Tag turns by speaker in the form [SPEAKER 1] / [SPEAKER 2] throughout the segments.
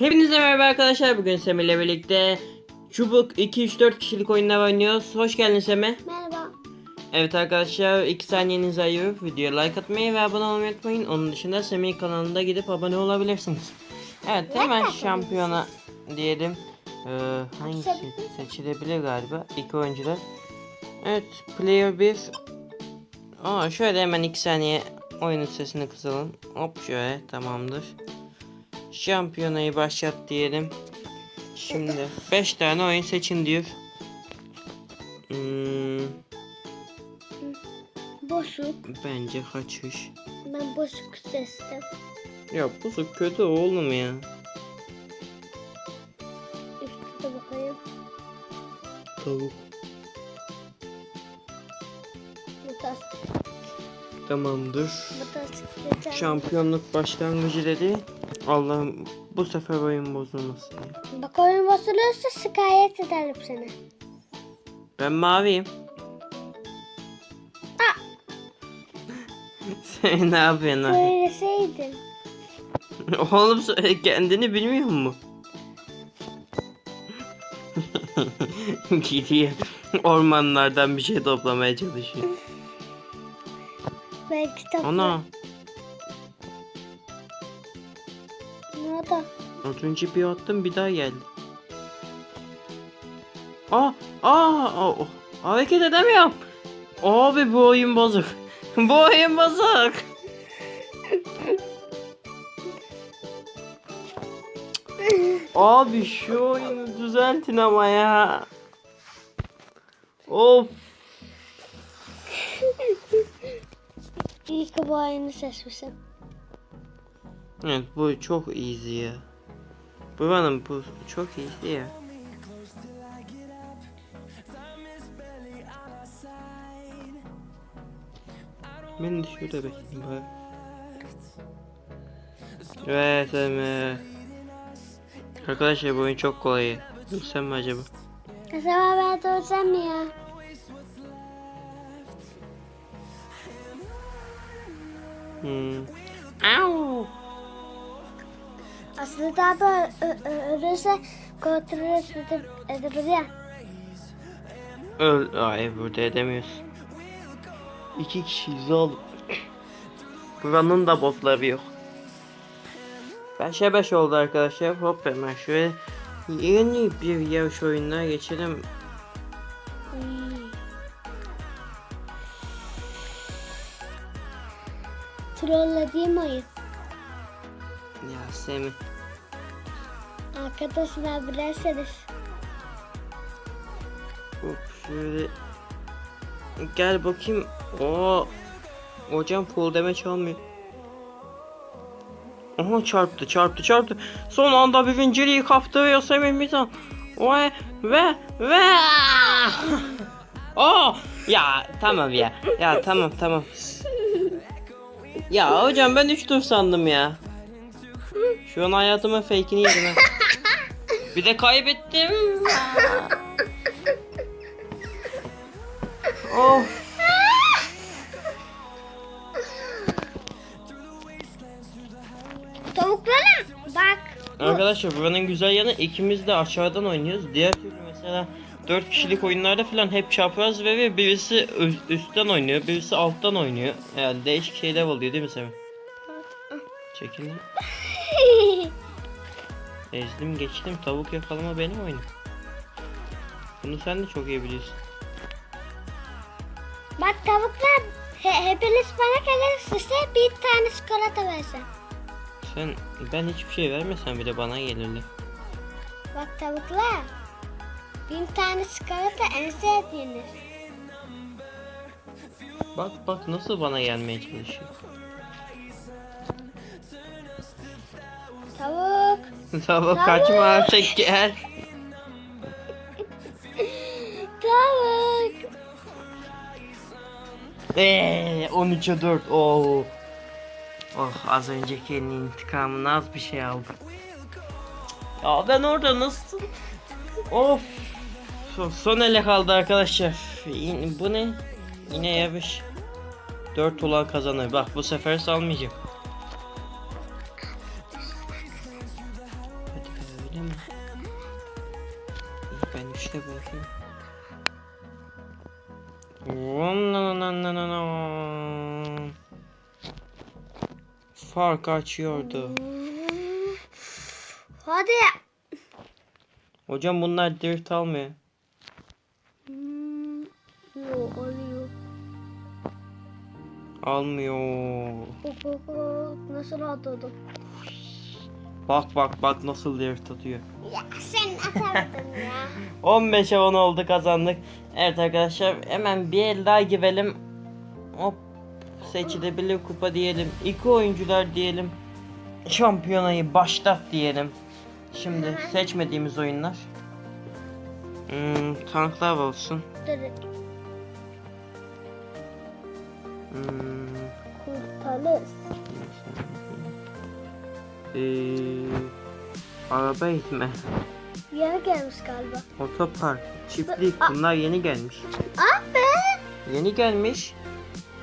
[SPEAKER 1] Hepinize merhaba arkadaşlar. Bugün Semih ile birlikte Çubuk 2-3-4 kişilik oyunlar oynuyoruz. Hoş geldin Semih.
[SPEAKER 2] Merhaba.
[SPEAKER 1] Evet arkadaşlar 2 saniyenizi ayırıp videoya like atmayı ve abone olmayı unutmayın. Onun dışında Semih kanalında gidip abone olabilirsiniz. Evet hemen
[SPEAKER 2] atabilirsiniz.
[SPEAKER 1] şampiyona diyelim. Ee, hangisi seçilebilir galiba? İki oyuncular. Evet player 1. Aa, şöyle hemen 2 saniye oyunun sesini kısalım. Hop şöyle tamamdır. Şampiyonayı başlat diyelim. Şimdi 5 tane oyun seçin diyor. Hmm,
[SPEAKER 2] Boşluk.
[SPEAKER 1] bence kaçış.
[SPEAKER 2] Ben boşluk seçtim.
[SPEAKER 1] Ya bu kötü oğlum ya.
[SPEAKER 2] Üstte bakayım.
[SPEAKER 1] Tavuk.
[SPEAKER 2] Mutas.
[SPEAKER 1] Tamamdır.
[SPEAKER 2] Motosikletten.
[SPEAKER 1] Şampiyonluk başlangıcı dedi. Allah'ım bu sefer oyun bozulmasın.
[SPEAKER 2] Bak oyun bozulursa şikayet ederim seni.
[SPEAKER 1] Ben maviyim. Sen ne yapıyorsun abi?
[SPEAKER 2] Söyleseydin.
[SPEAKER 1] Oğlum sen kendini bilmiyor mu? Gidiyor. Ormanlardan bir şey toplamaya çalışıyor.
[SPEAKER 2] Belki topla.
[SPEAKER 1] Ana
[SPEAKER 2] Oldu?
[SPEAKER 1] az önce bir attım bir daha geldi. Aa, aa, aa, oh, hareket edemiyorum. Abi bu oyun bozuk. bu oyun bozuk. Abi şu oyunu düzeltin ama ya. Of.
[SPEAKER 2] İyi ki bu oyunu seçmişim.
[SPEAKER 1] Evet bu çok easy ya. Bu benim bu çok easy ya. Ben de şurada bekleyeyim bari. Evet Emre. Arkadaşlar bu oyun çok kolay. Bilsem mi acaba?
[SPEAKER 2] Acaba ben olacağım ya.
[SPEAKER 1] Hmm. Au.
[SPEAKER 2] Aslında abi ölürse kontrol edebilir.
[SPEAKER 1] Öl. Ay burada edemiyorsun. İki kişiyiz oğlum. Buranın da botları yok. 5'e 5 oldu arkadaşlar. Hop hemen şöyle yeni bir yarış oyununa geçelim.
[SPEAKER 2] Trollediğim oyun.
[SPEAKER 1] Ya Semih.
[SPEAKER 2] Arkadaşlar bilerseniz.
[SPEAKER 1] Hop şöyle. Gel bakayım. Oo. Hocam full damage almıyor. Aha çarptı çarptı çarptı. Son anda birinciliği kaptırıyor Semih Mizan. Ve ve ve. Oh ya tamam ya. Ya tamam tamam. Ya hocam ben 3 tur sandım ya. Şu an hayatımın fake'ini yedim ha. Bir de kaybettim. Of.
[SPEAKER 2] Tavuklara bak.
[SPEAKER 1] Arkadaşlar buranın güzel yanı ikimiz de aşağıdan oynuyoruz. Diğer türlü mesela 4 kişilik oyunlarda falan hep çapraz veriyor. Birisi üst- üstten oynuyor, birisi alttan oynuyor. Yani değişik şeyler oluyor değil mi Semih? Çekil lan. Ezdim geçtim tavuk yakalama benim oyunum. Bunu sen de çok iyi biliyorsun.
[SPEAKER 2] bak tavuklar he, hepiniz bana gelirse bir tane çikolata versin.
[SPEAKER 1] Sen ben hiçbir şey vermesem bile bana gelirler.
[SPEAKER 2] Bak tavuklar. Bin tane çikolata en sevdiğiniz.
[SPEAKER 1] Bak bak nasıl bana gelmeye çalışıyor.
[SPEAKER 2] Tavuk.
[SPEAKER 1] Tavuk kaçma gel.
[SPEAKER 2] Tavuk.
[SPEAKER 1] Eee 13'e 4. Oo. Oh az önceki elinin intikamını az bir şey aldım. Ya ben orada nasıl? Of. Son, son ele kaldı arkadaşlar. Bu ne? Yine yarış. 4 olan kazanır. Bak bu sefer salmayacağım. Değil mi? İyi, Ben üçte bırakayım. Fark açıyordu.
[SPEAKER 2] Hadi.
[SPEAKER 1] Hocam bunlar dirt almıyor.
[SPEAKER 2] Hmm, Yo oluyor.
[SPEAKER 1] Almıyor.
[SPEAKER 2] Hop hop. Nasıl atladım?
[SPEAKER 1] Bak bak bak nasıl dirt atıyor.
[SPEAKER 2] Ya sen atardın ya.
[SPEAKER 1] 15'e 10 oldu kazandık. Evet arkadaşlar hemen bir el daha girelim. Hop seçilebilir kupa diyelim. İki oyuncular diyelim. Şampiyonayı başlat diyelim. Şimdi seçmediğimiz oyunlar. Hmm, tanklar olsun.
[SPEAKER 2] Dur.
[SPEAKER 1] Hmm,
[SPEAKER 2] Kurtarız.
[SPEAKER 1] Ee, araba itme.
[SPEAKER 2] Yeni gelmiş galiba.
[SPEAKER 1] Otopark, çiftlik bunlar yeni gelmiş.
[SPEAKER 2] Abi.
[SPEAKER 1] Yeni gelmiş.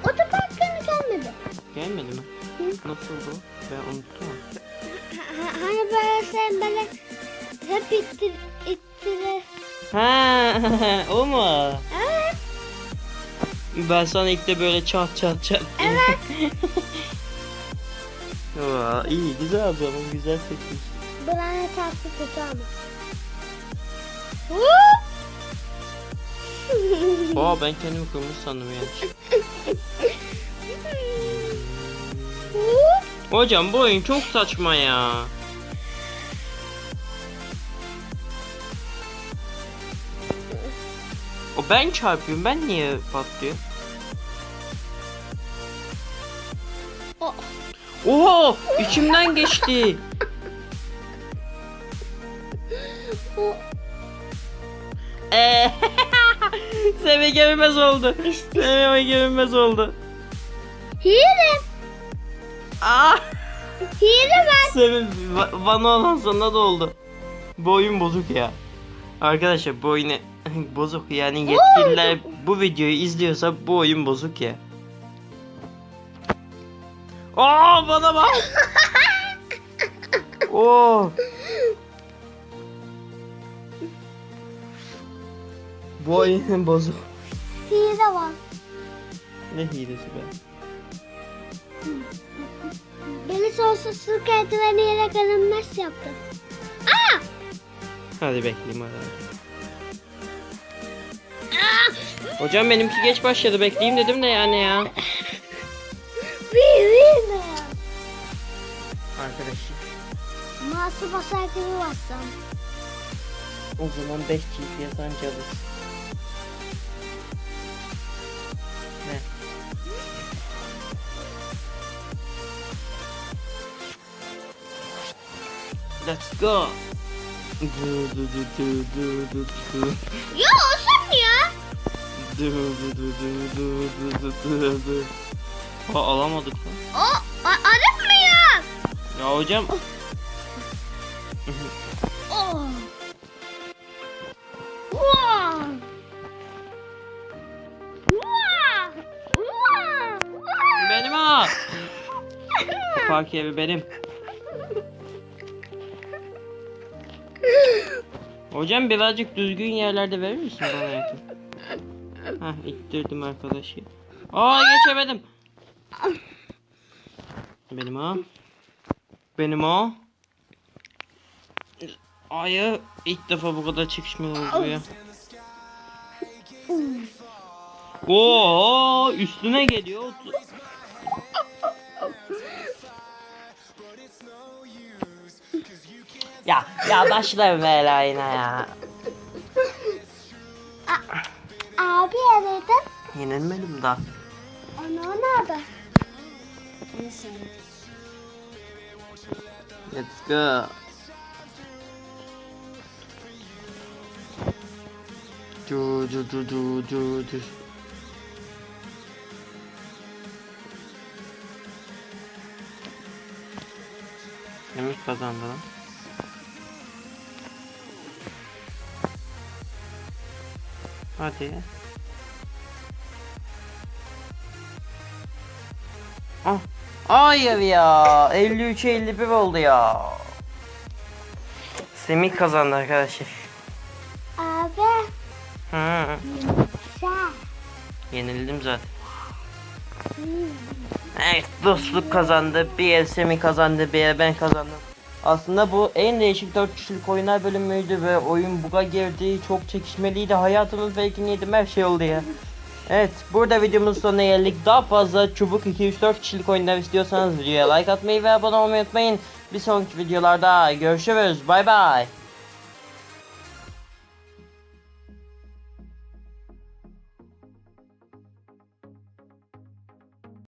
[SPEAKER 2] Otopark yeni gelmedi.
[SPEAKER 1] Gelmedi mi?
[SPEAKER 2] Hı.
[SPEAKER 1] Nasıldı o? Ben unuttum.
[SPEAKER 2] Ha- Hani böyle sen böyle hep ittir, ittire.
[SPEAKER 1] Ha, o mu?
[SPEAKER 2] Evet.
[SPEAKER 1] Ben sana ilk de böyle çat çat çat.
[SPEAKER 2] Evet.
[SPEAKER 1] Aa, iyi güzel zaman güzel seçmiş.
[SPEAKER 2] Buranın tatlı kötü ama.
[SPEAKER 1] Aa ben kendimi kırmış sandım yani. Hocam bu oyun çok saçma ya. O ben çarpıyorum ben niye patlıyor? Oha içimden geçti. Eee Seve görünmez oldu.
[SPEAKER 2] İşte-
[SPEAKER 1] Seve görünmez oldu.
[SPEAKER 2] Hile.
[SPEAKER 1] Aa
[SPEAKER 2] Hile var.
[SPEAKER 1] Seve va- bana olan sana da oldu. Bu oyun bozuk ya. Arkadaşlar bu oyunu bozuk yani yetkililer bu videoyu izliyorsa bu oyun bozuk ya. Aa bana bak. Oo. Bu oyun bozuk.
[SPEAKER 2] Hile var.
[SPEAKER 1] Ne hilesi be?
[SPEAKER 2] Beni sonsuzluk eldiveniyle görünmez yaptı. Aa!
[SPEAKER 1] Hadi bekleyeyim hadi. Hocam benimki geç başladı bekleyeyim dedim de yani ya.
[SPEAKER 2] Birine.
[SPEAKER 1] Arkadaşım.
[SPEAKER 2] Nasıl basar gibi?
[SPEAKER 1] O zaman 5 GPS anca alırsın. Let's go. Du du du du du du du.
[SPEAKER 2] Ya olsun ya.
[SPEAKER 1] Du du du du du du du du. Ha alamadık lan.
[SPEAKER 2] O a- arıtmıyor.
[SPEAKER 1] Ya hocam
[SPEAKER 2] Oh. Wow. Wow. Wow.
[SPEAKER 1] benim ha. Park evi benim. Hocam birazcık düzgün yerlerde verir misin bana yakın? Hah ittirdim arkadaşı. Aa geçemedim. Benim o. Benim o. Ayı ilk defa bu kadar çekişme oldu ya. Oo üstüne geliyor. Ya ya başla bela yine ya.
[SPEAKER 2] Abi nereden?
[SPEAKER 1] Yenilmedim daha.
[SPEAKER 2] Ana nerede? Neyse.
[SPEAKER 1] Let's go. Cu cu cu cu cu cu. Demek kazandı lan. Hadi. Ah. Hayır ya. 53 51 oldu ya. Semih kazandı arkadaşlar.
[SPEAKER 2] Abi.
[SPEAKER 1] Hı,
[SPEAKER 2] Sen.
[SPEAKER 1] yenildim zaten. Evet dostluk kazandı. Bir el Semih kazandı, bir el ben kazandım. Aslında bu en değişik 4 kişilik oyunlar bölümüydü ve oyun buga girdi. Çok çekişmeliydi. Hayatımın fake'ini yedim her şey oldu ya. Evet burada videomuzun sonuna geldik. Daha fazla çubuk 2-3-4 kişilik oyunlar istiyorsanız videoya like atmayı ve abone olmayı unutmayın. Bir sonraki videolarda görüşürüz. Bay bay.